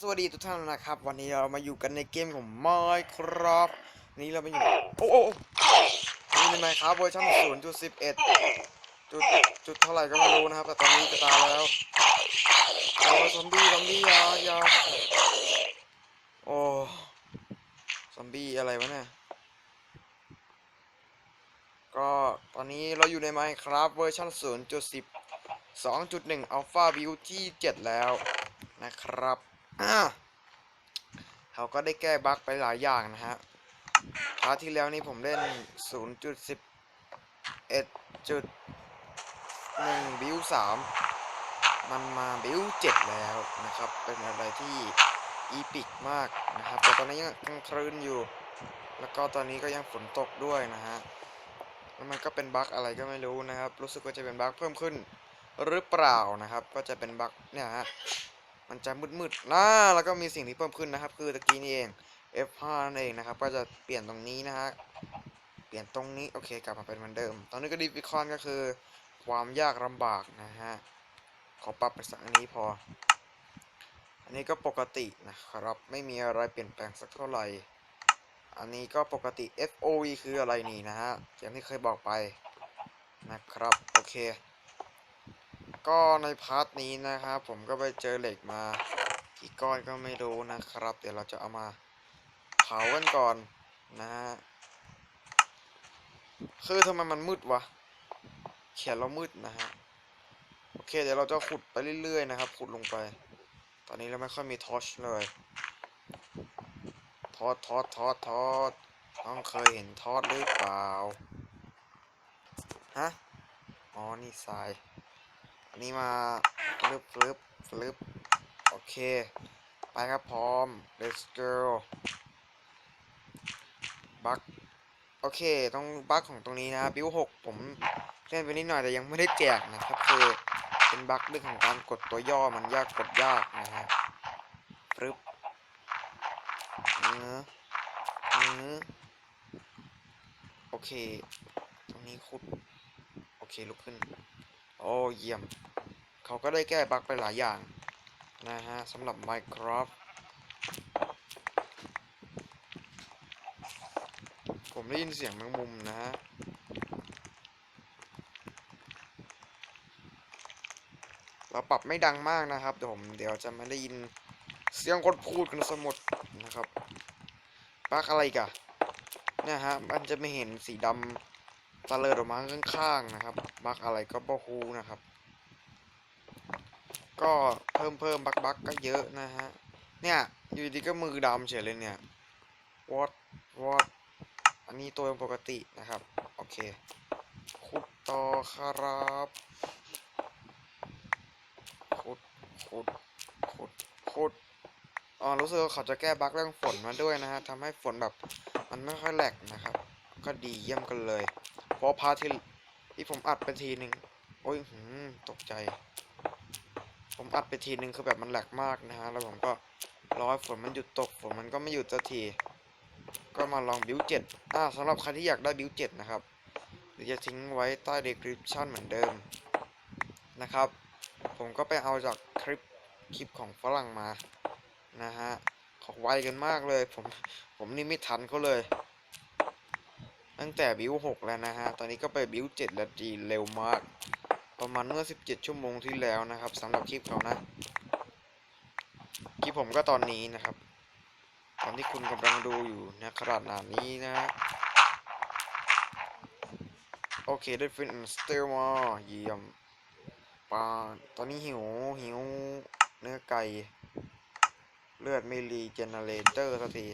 สวัสดีทุกท่านนะครับ วันนี้เรามาอยู่กันในเกมของ Minecraft นี่เรามาอยู่โอ้โอ้โอ้นี่ใน Minecraft เวอร์ชัน0.11จุดจุดเท่าไหร่ก็ไม่รู้นะครับ แต่ตอนนี้จะตายแล้วโอ้ซอมบี้ซอมบี้ยายาโอ้ซอมบี้อะไรวะเนี่ยก็ตอนนี้เราอยู่ใน Minecraft เวอร์ชัน0.10 2.1 Alpha View ที่ 7 แล้วนะครับ อ่าเขาก็ได้แก้บั๊กไปหลายอย่างนะฮะพาร์ทที่แล้วนี่ผมเล่น 0.11.1 บิว3มันมาบิว7แล้วนะครับ เป็นอะไรที่อีพิกมากนะครับ แต่ตอนนี้ยังกลางคืนอยู่ แล้วก็ตอนนี้ก็ยังฝนตกด้วยนะฮะแล้วมันก็เป็นบั๊กอะไรก็ไม่รู้นะครับ รู้สึกว่าจะเป็นบั๊กเพิ่มขึ้นหรือเปล่านะครับ ก็จะเป็นบั๊กเนี่ยฮะ มันจะมืดๆนะแล้วก็มีสิ่งที่เพิ่มขึ้นนะครับ คือตะกี้นี่เอง F5 นั่นเองนะครับ ก็จะเปลี่ยนตรงนี้นะฮะ เปลี่ยนตรงนี้ โอเค กลับมาเป็นเหมือนเดิม ตอนนี้ก็ดีฟิคอนก็คือ ความยากลำบากนะฮะ ขอปรับไปสักอันนี้พอ อันนี้ก็ปกตินะครับ ไม่มีอะไรเปลี่ยนแปลงสักเท่าไหร่ อันนี้ก็ปกติ FOV คืออะไรนี่นะฮะอย่างที่เคยบอกไปนะครับ โอเค ก็ในพาร์ทนี้นะครับ ผมก็ไปเจอเหล็กมากี่ก้อนก็ไม่รู้นะครับ เดี๋ยวเราจะเอามาเผากันก่อนนะฮะคือทำไมมันมืดวะเขียนเรามืดนะฮะโอเคเดี๋ยวเราจะขุดไปเรื่อยๆนะครับ ขุดลงไป ตอนนี้เราไม่ค่อยมีทอชเลยทอดทอดทอดทอดต้องเคยเห็นทอดหรือเปล่าฮะอ๋อนี่ทราย อันนี้มาฟลิปฟลิปฟลิปโอเค ไปครับพร้อม let's go บั๊กโอเคตรงบั๊กของตรงนี้นะบิวหกผมเล่นไปนิดหน่อยแต่ยังไม่ได้แจกนะครับคือเป็นบั๊กเรื่องของการกดตัวย่อมันยากกดยากนะฮะฟลิปเนื้อเนื้อโอเค ตรงนี้ขุด โอเคลุกขึ้น โอ้เยี่ยม เขาก็ได้แก้บั๊กไปหลายอย่าง นะฮะสำหรับ Minecraft ผมได้ยินเสียงแมงมุมนะฮะเราปรับไม่ดังมากนะครับเดี๋ยวผมเดี๋ยวจะไม่ได้ยินเสียงคนพูดกันสมุดนะครับบั๊กอะไรกอะเนี่ยฮะมันจะไม่เห็นสีดำ ตะเลิดออกมาข้างๆนะครับ บักอะไรก็บ่ฮูนะครับ ก็เพิ่มเพิ่มบักบักก็เยอะนะฮะ เนี่ย อยู่ดีก็มือดำเฉยเลยเนี่ยวอดวอดอันนี้ตัวปกตินะครับ โอเค ขุดต่อครับ ขุด ขุด ขุด ขุดอ๋อรู้สึกว่าเขาจะแก้บั๊กเรื่องฝนมาด้วยนะฮะทำให้ฝนแบบมันไม่ค่อยแหลกนะครับ ก็ดีเยี่ยมกันเลย พราะพาที่ที่ผมอัดไปทีหนึ่งโอ้ยหืมตกใจ ผมอัดไปทีหนึ่งคือแบบมันแหลกมากนะฮะ แล้วผมก็รอให้ฝนมันหยุดตกฝนมันก็ไม่หยุดสักที ก็มาลองบิวเจ็ดอ่าสำหรับใครที่อยากได้บิวเจ็ดนะครับเดี๋ยวจะทิ้งไว้ใต้ description เหมือนเดิมนะครับ ผมก็ไปเอาจากคลิปคลิปของฝรั่งมานะฮะขาไวกันมากเลย ผมผมนี่ไม่ทันเขาเลย ตั้งแต่บิวหกแล้วนะฮะ ตอนนี้ก็ไปบิวเจ็ดแล้วดีเร็วมาก ประมาณเมื่อ17ชั่วโมงที่แล้วนะครับสำหรับคลิปเขานะคลิปผมก็ตอนนี้นะครับ ตอนที่คุณกำลังดูอยู่นะขนาดนาดนี้นะโอเคได้ฟินสเตลมาเยี่ยมปลาตอนนี้หิวหิวเนื้อไก่ เลือดไม่รีเจเนเรเตอร์สักที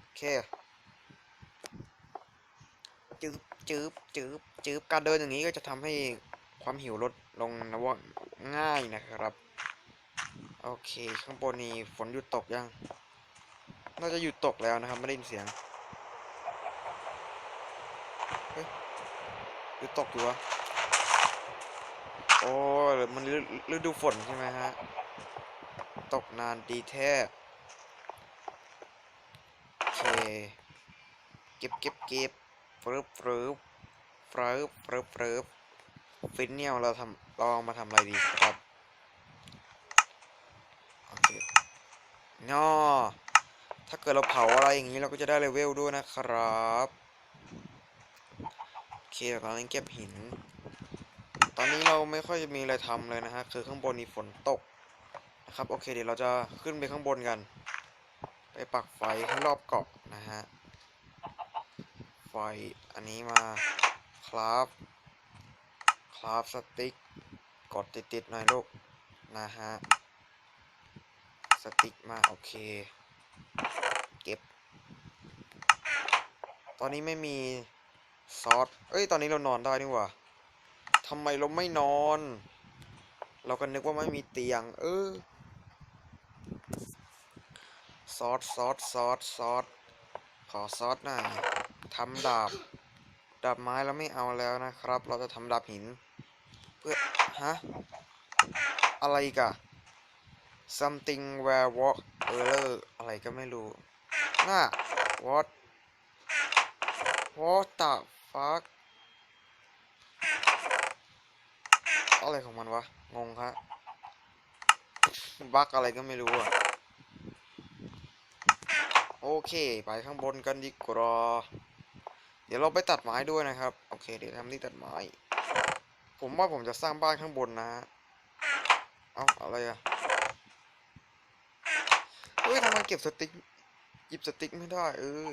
โอเค จืบจืบจืบจืบการเดินอย่างนี้ก็จะทำให้ความหิวลดลงนะว่าง่ายนะครับ โอเคข้างบนนี้ฝนหยุดตกยังน่าจะหยุดตกแล้วนะครับ ไม่ได้ยินเสียงหยุดตกอยู่วะโอ้ยมันฤฤดูฝนใช่ไหมฮะตกนานดีแท้โอเคเก็บเก็บเก็บ ฟรึบฟรึบฟรึบฟรึบฟรึบฟินเนี่ยเราทำเราเอามาทำอะไรดีครับนอถ้าเกิดเราเผาอะไรอย่างนี้เราก็จะได้เลเวลด้วยนะครับโอเคตอนนี้เก็บหิน ตอนนี้เราไม่ค่อยมีอะไรทำเลยนะฮะคือข้างบนนี่ฝนตกนะครับโอเคเดี๋ยวเราจะขึ้นไปข้างบนกัน ไปปักไฟให้รอบเกาะนะฮะ ไฟอันนี้มาคราฟคราฟสติ๊กกดติดๆหน่อยลูกนะฮะสติ๊กมาโอเค เก็บ ตอนนี้ไม่มีซอสเอ้ยตอนนี้เรานอนได้นี่หว่าทำไมเราไม่นอน เราก็นึกว่าไม่มีเตียง เออซอสซอสซอสซอสขอซอสหน่อย ทำดาบ ดาบไม้เราไม่เอาแล้วนะครับ เราจะทำดาบหิน เพื่อ ฮะ อะไรกะ something where walk เอออะไรก็ไม่รู้ น่ะ what what the fuck อะไรของมันวะ งงครับบั๊กอะไรก็ไม่รู้อะโอเค ไปข้างบนกันดีกว่า เดี๋ยวเราไปตัดไม้ด้วยนะครับ โอเค เดี๋ยวทำที่ตัดไม้ ผมว่าผมจะสร้างบ้านข้างบนนะฮะ เอาอะไรอะเฮ้ยทำไมเก็บสติ๊กหยิบสติ๊กไม่ได้เออ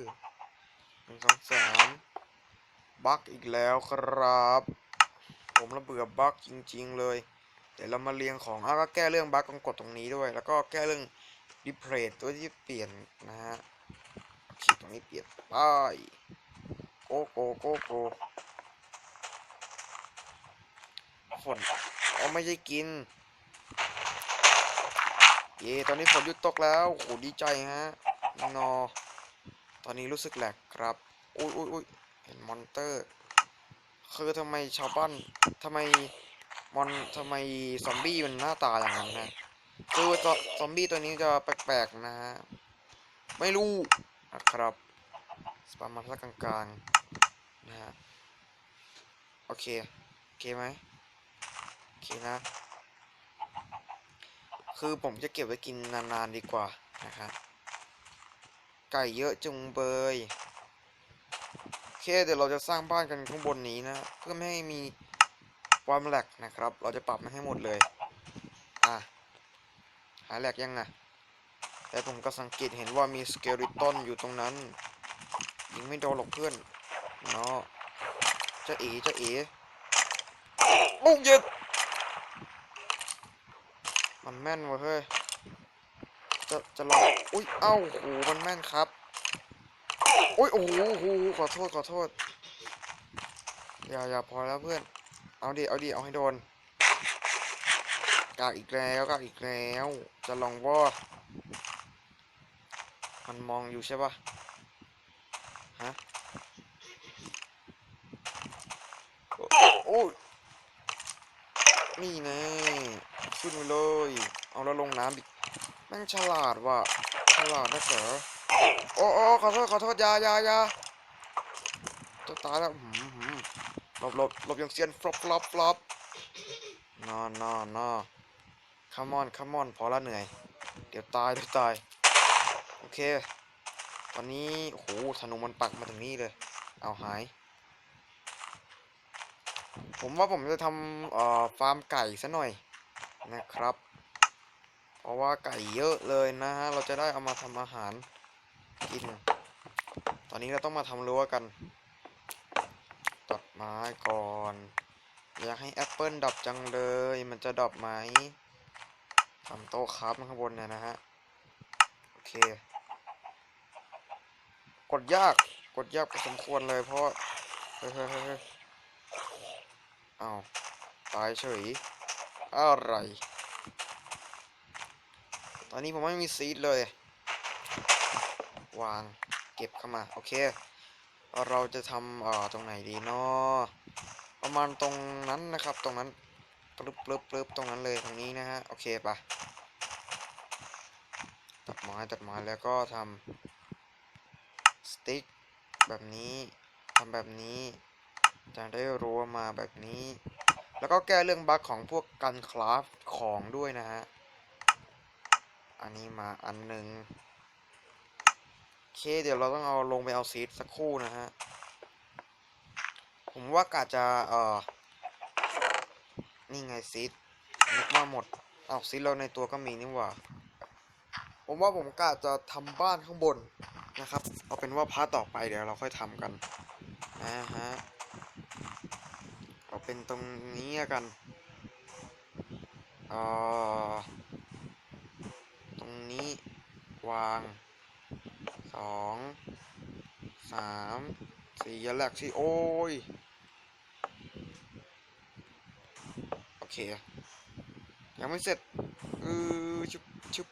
หนึ่งสองสามบั๊กอีกแล้วครับ ผมระเบื่อบั๊กจริง ๆ เลย เดี๋ยวเรามาเรียงของอ้าวก็แก้เรื่องบั๊กต้องกดตรงนี้ด้วย แล้วก็แก้เรื่องดิเพรสตัวที่เปลี่ยนนะฮะขีดตรงนี้เปลี่ยนไป โกโกโกโกฝนเอาไม่ใช่กิน เย่ตอนนี้ฝนหยุดตกแล้วโหดีใจฮะนอ ตอนนี้รู้สึกแหลกครับ อุ้ยอุ้ยอุ้ยเห็นมอนเตอร์ คือทำไมชาวบ้านทำไมมอนทำไมซอมบี้มันหน้าตาอย่างนั้นนะคือซอซอมบี้ตัวนี้จะแปลกๆนะฮะ ไม่รู้นะครับ ประมาณสักกลางๆ นะฮะโอเค โอเคไหมโอเคนะ คือผมจะเก็บไว้กินนานๆดีกว่านะครับไก่เยอะจุงเบยโอเคเดี๋ยวเราจะสร้างบ้านกันข้างบนนี้นะ เพื่อไม่ให้มีความแหลกนะครับ เราจะปรับมันให้หมดเลย อะ หายแหลกยังไงแต่ผมก็สังเกตเห็นว่ามีสเกลิตันอยู่ตรงนั้นยิงไม่โดนหรอกเพื่อน เนาะจะเอ๋จะเอ๋ลูกเย็ดมันแม่นวะเฮ้ย จะ จะลอง อุ้ย เอ้าโหมันแม่นครับ อุ้ยโอ้โหโอ้โหขอโทษ ขอโทษ อย่าอย่าพอแล้วเพื่อน เอาดิ เอาดิ เอาให้โดน กากอีกแล้วกากอีกแล้ว จะลองว่ามันมองอยู่ใช่ปะฮะ โอ้ย นี่แน่ขึ้นไปเลย เอาแล้วลง น้ำดิแม่งฉลาดว่ะฉลาดนะเก๋อโอ้โอ้ขอโทษขอโทษยายายาจะตายแล้วหืมหืมหลบหลบหลบย่างเซียนฟลอปฟลอปฟลอปนอนนอนนอนคัมอนคัมอนพอละเหนื่อย เดี๋ยวตายเดี๋ยวตาย โอเค ตอนนี้โอ้โหธนูมันปักมาถึงนี่เลย เอาหาย ผมว่าผมจะทำเอ่อฟาร์มไก่ซะหน่อยนะครับ ราะว่าไก่เยอะเลยนะฮะ เราจะได้เอามาทำอาหารกิน ตอนนี้เราต้องมาทำรั้วกัน ตัดไม้ก่อน อยากให้แอปเปิลดับจังเลย มันจะดับไหมทำโต๊ะคราฟข้างบนเนี่ยนะฮะ โอเค กดยาก กดยากพอสมควรเลยเพราะ เฮ้ยเฮ้ยเฮ้ยอ้าว ตายเฉย อะไร อนนี้ผมไม่มีซีดเลย วางเก็บเข้ามา โอเค เราจะทำเอ่อตรงไหนดีเนาะประมาณตรงนั้นนะครับ ตรงนั้นปลึบปลึบปลึบตรงนั้นเลยตรงนี้นะฮะ โอเคปะตัดไม้ตัดไม้แล้วก็ทำสติ๊กแบบนี้ทำแบบนี้จะได้รั้วมาแบบนี้ แล้วก็แก้เรื่องบั๊กของพวกการคราฟของด้วยนะฮะ อันนี้มาอันหนึ่งโอเคเดี๋ยวเราต้องเอาลงไปเอาซีดสักครู่นะฮะ ผมว่ากาจะเอ่อนี่ไงซีดนึกว่าหมดเอาซีดเราในตัวก็มีนี่หว่า ผมว่าผมกะจะทำบ้านข้างบนนะครับ เอาเป็นว่าพาร์ทต่อไปเดี๋ยวเราค่อยทำกันนะฮะเอาเป็นตรงนี้กันอ่อตรง นี้วางสองสามสี่ย่าแลกสิโอ้ย โอเค ยังไม่เสร็จเออชุบชุบ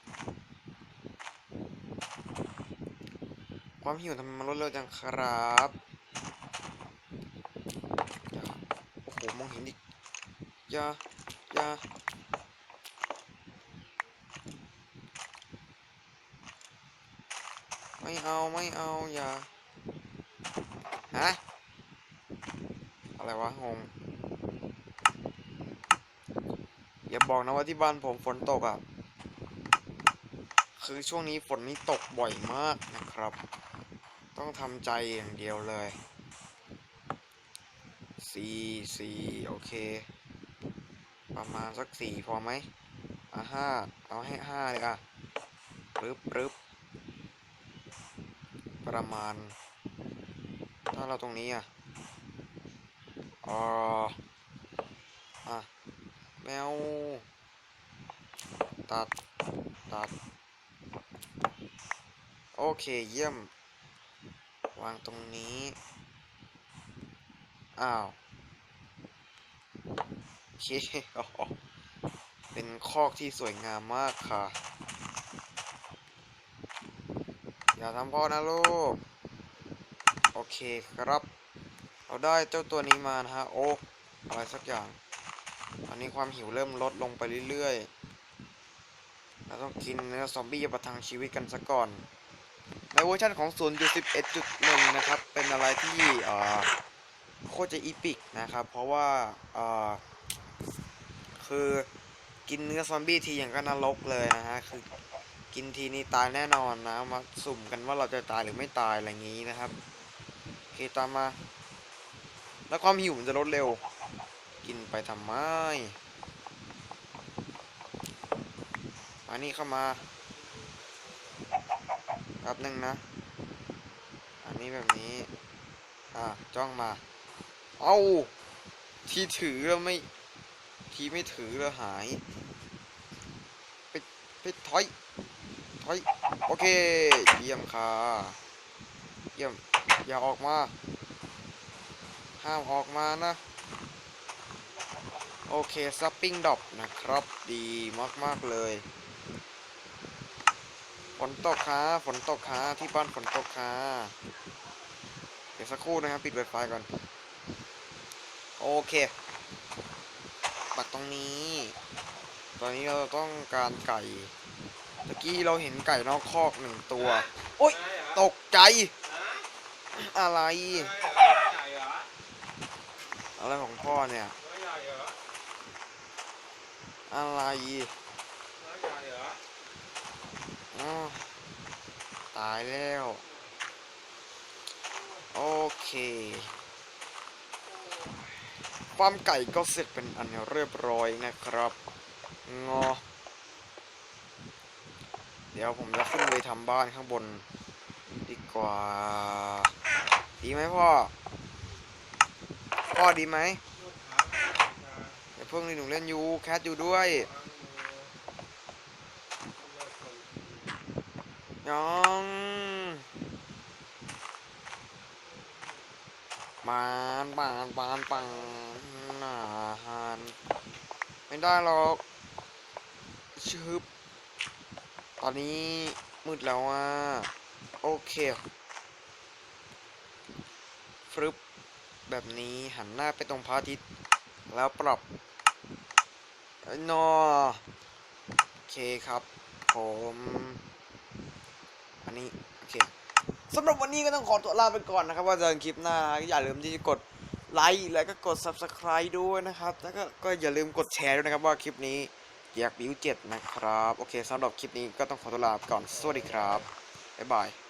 ความหิวทำไมมันลดเร็วจังครับโอ้โหมองเห็นอีกยายาไม่ เอาไม่เอาอย่าฮะอะไรวะงงอย่าบอกนะว่าที่บ้านผมฝนตกอะ คือช่วงนี้ฝนนี่ตกบ่อยมากนะครับ ต้องทำใจอย่างเดียวเลยสี่สี่โอเค ประมาณสักสี่พอไหมอะห้าเอาให้ห้าเลยอะปึ๊บปึ๊บ ประมาณ ถ้าเราตรงนี้อะอ๋ออะแมวตัด ตัด โอเคเยี่ยม วางตรงนี้ อ้าวโอเคเป็นคอกที่สวยงามมากค่ะ อย่าทำพ่อนะลูก โอเคครับ เราได้เจ้าตัวนี้มานะฮะ โอ้อะไรสักอย่าง ตอนนี้ความหิวเริ่มลดลงไปเรื่อยๆ เราต้องกินเนื้อซอมบี้ประทังชีวิตกันซะก่อน ในเวอร์ชันของ 0.11.1 นะครับ เป็นอะไรที่เอ่อโคตรจะอีพิกนะครับ เพราะว่าเอ่อคือกินเนื้อซอมบี้ทีอย่างก็นรกเลยนะฮะ คือ กินทีนี้ตายแน่นอนนะ มาสุ่มกันว่าเราจะตายหรือไม่ตายอะไรอย่างนี้นะครับโอเคตามมา แล้วความหิวมันจะลดเร็ว กินไปทำไมมานี่เข้ามาแป๊บหนึ่งนะ อันนี้แบบนี้ อะจ้องมา เอาทีถือแล้วไม่ทีไม่ถือแล้วหาย ไปไปถอย ถอยโอเค เยี่ยมค่ะเยี่ยม อย่าออกมา ห้ามออกมานะ โอเคซับปิ้งดอบนะครับ ดีมากๆเลย ฝนตกค่ะฝนตกค่ะที่บ้านฝนตกค่ะเดี๋ยวสักครู่นะครับ ปิด Wi-Fi ก่อน โอเค ปักตรงนี้ ตอนนี้เราต้องการไก่ ตะกี้เราเห็นไก่นอกคอกหนึ่งตัว โอ๊ย ตกใจ อะไร อะไรของพ่อเนี่ย อะไรอ๋อตายแล้ว โอเคฟาร์มไก่ก็เสร็จเป็นอันเรียบร้อยนะครับ งอ เดี๋ยวผมจะขึ้นไปทำบ้านข้างบน ดีกว่า ดีไหมพ่อ พ่อดีไหมอย่าเพิ่งนี่หนูเล่นยูแคทอยู่ด้วยน้องบานบานบานปังอาหารไม่ได้หรอกชึบ อนนี้มืดแล้วอะ โอเคฟรึบแบบนี้หันหน้าไปตรงพระอาทิตย์แล้วปรับเอ้ยนอโอเคครับ ผม อันนี้ โอเคสำหรับวันนี้ก็ต้องขอตัวลาไปก่อนนะครับ ว่าเจอคลิปหน้า อย่าลืมที่จะกดไลค์แล้วก็กด subscribe ด้วยนะครับ แล้วก็ก็อย่าลืมกดแชร์ด้วยนะครับว่าคลิปนี้ อยากบิวเจ็ดนะครับ โอเคสำหรับคลิปนี้ก็ต้องขอตัวลาไปก่อน สวัสดีครับ บ๊ายบาย